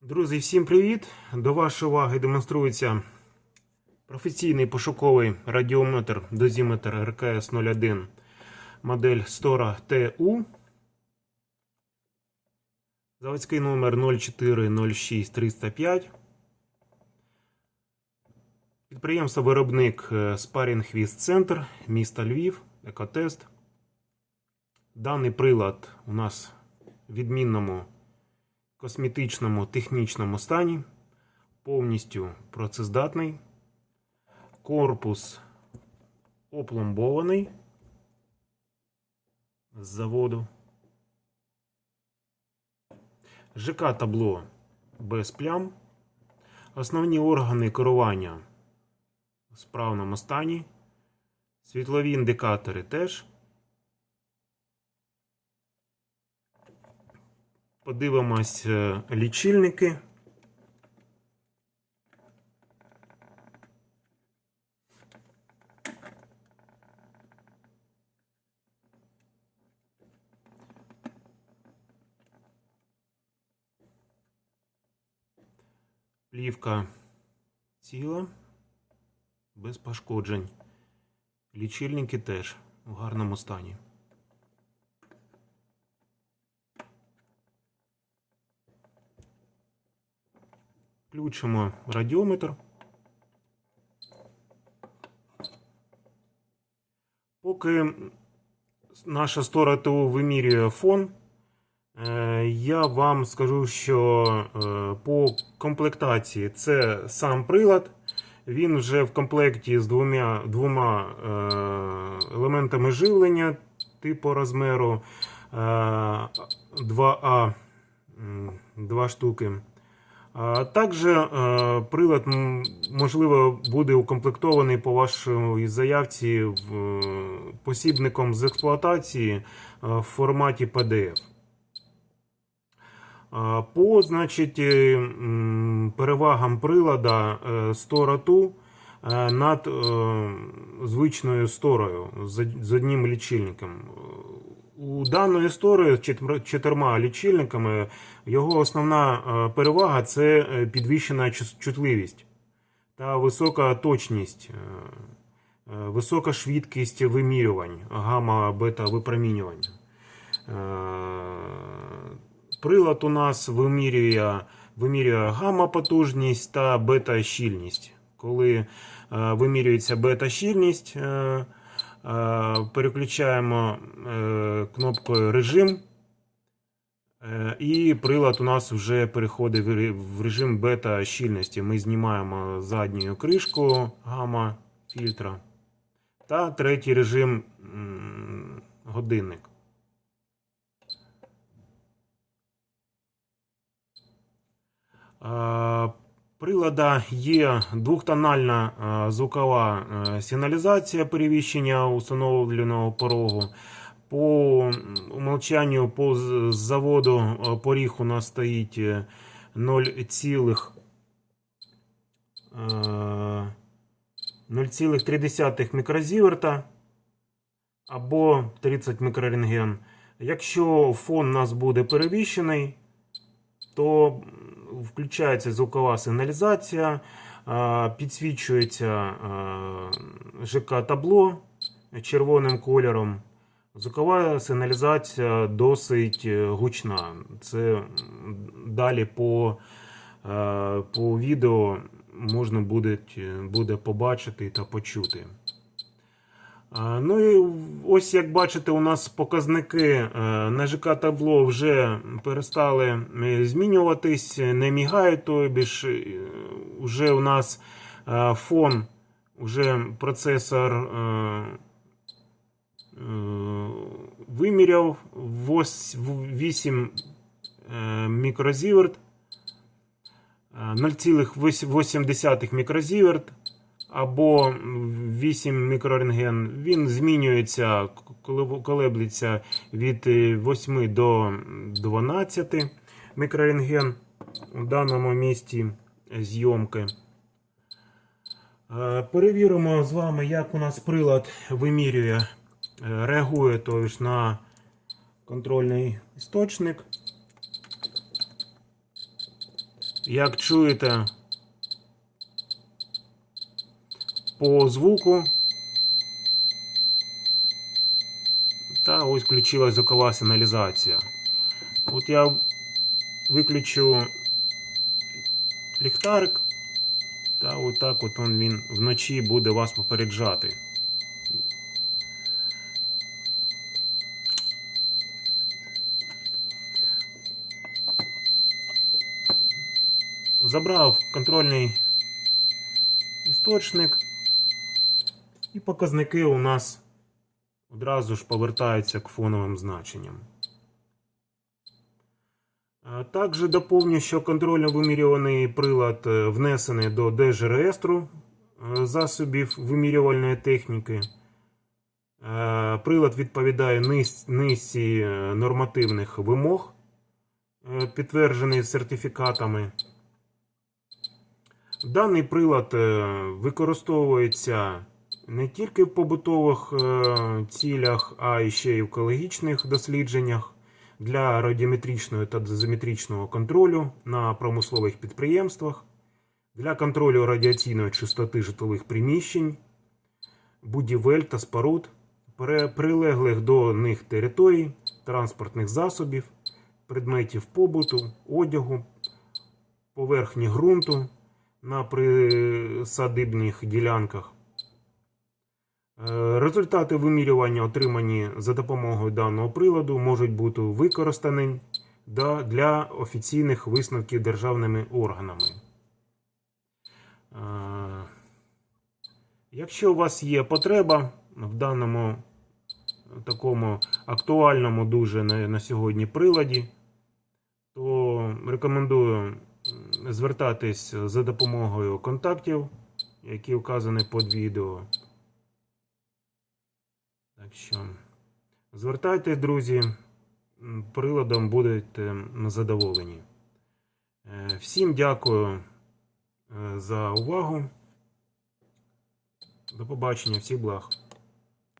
Друзі, всім привіт! До вашої уваги демонструється професійний пошуковий радіометр дозіметр РКС 01 модель Stora TU. Заводський номер 0406305. Підприємство виробник Sparring Віст Центр, місто Львів, Екотест. Даний прилад у нас в відмінному косметичному технічному стані, повністю працездатний, корпус опломбований з заводу. ЖК табло без плям. Основні органи керування в справному стані. Світлові індикатори теж. Подивимось е, лічильники. Плівка ціла, без пошкоджень. Лічильники теж в гарному стані. Включимо радіометр. Поки наша стора ТО вимірює фон, е, я вам скажу, що е, по комплектації це сам прилад. Він вже в комплекті з двома, двома е, елементами живлення типу розміру 2А, два штуки. Також прилад можливо буде укомплектований по вашій заявці е, посібником з експлуатації е, в форматі PDF. По значить, е, перевагам прилада Stora 2 е, над звичною сторою з одним лічильником. У даної стори з чотирма лічильниками його основна е, перевага це е, підвищена чутливість та висока точність, е, висока швидкість вимірювань, гамма бета випромінювань. Е, Прилад у нас вимірює, вимірює гамма потужність та бета щільність. Коли вимірюється бета щільність, переключаємо е, кнопкою режим. Е, І прилад у нас вже переходить в режим бета щільності. Ми знімаємо задню кришку гамма фільтра. Та третій режим годинник. Прилада є двохтональна е, звукова е, сигналізація перевіщення установленого порогу. По умолчанню по заводу е, поріг у нас стоїть е, 0,3 е, 0,3 мікрозіверта або 30 мікрорентген. Якщо фон у нас буде перевіщений, то включається звукова сигналізація, підсвічується ЖК табло червоним кольором. Звукова сигналізація досить е, гучна. Це далі по, е, по відео можна буде, буде побачити та почути. Ну і ось як бачите, у нас показники е, на ЖК табло вже перестали е, змінюватись, не мігають, тобі ж е, вже у нас фон, вже процесор виміряв 8 е, мікрозіверт, е, 0,8 мікрозіверт або 8 мікрорентген, він змінюється, колеблеться від 8 до 12 мікрорентген у даному місці зйомки. Е, Перевіримо з вами, як у нас прилад вимірює, е, реагує тобто, на контрольний істочник. Як чуєте по звуку. Та ось включилась звукова сигналізація. От я виключу ліхтарик. Та отак от он він вночі буде вас попереджати. Забрав контрольний істочник. І показники у нас одразу ж повертаються к фоновим значенням. Е, Також доповню, що контрольно вимірюваний прилад е, внесений до Держреєстру е, засобів вимірювальної техніки. Прилад відповідає низці нормативних вимог, підтверджений сертифікатами. Даний прилад використовується не тільки в побутових е, цілях, а й ще й в екологічних дослідженнях для радіометричного та дозиметричного контролю на промислових підприємствах, для контролю радіаційної чистоти житлових приміщень, будівель та споруд, прилеглих до них територій, транспортних засобів, предметів побуту, одягу, поверхні ґрунту на присадибних ділянках. Е, Результати вимірювання, отримані за допомогою даного приладу, можуть бути використані для офіційних висновків державними органами. Е, Якщо у вас є потреба в даному такому актуальному дуже на сьогодні приладі, то рекомендую звертатись за допомогою контактів, які вказані під відео. Так що звертайтесь, друзі, приладом будете задоволені. Е, Всім дякую е, за увагу. До побачення, всіх благ.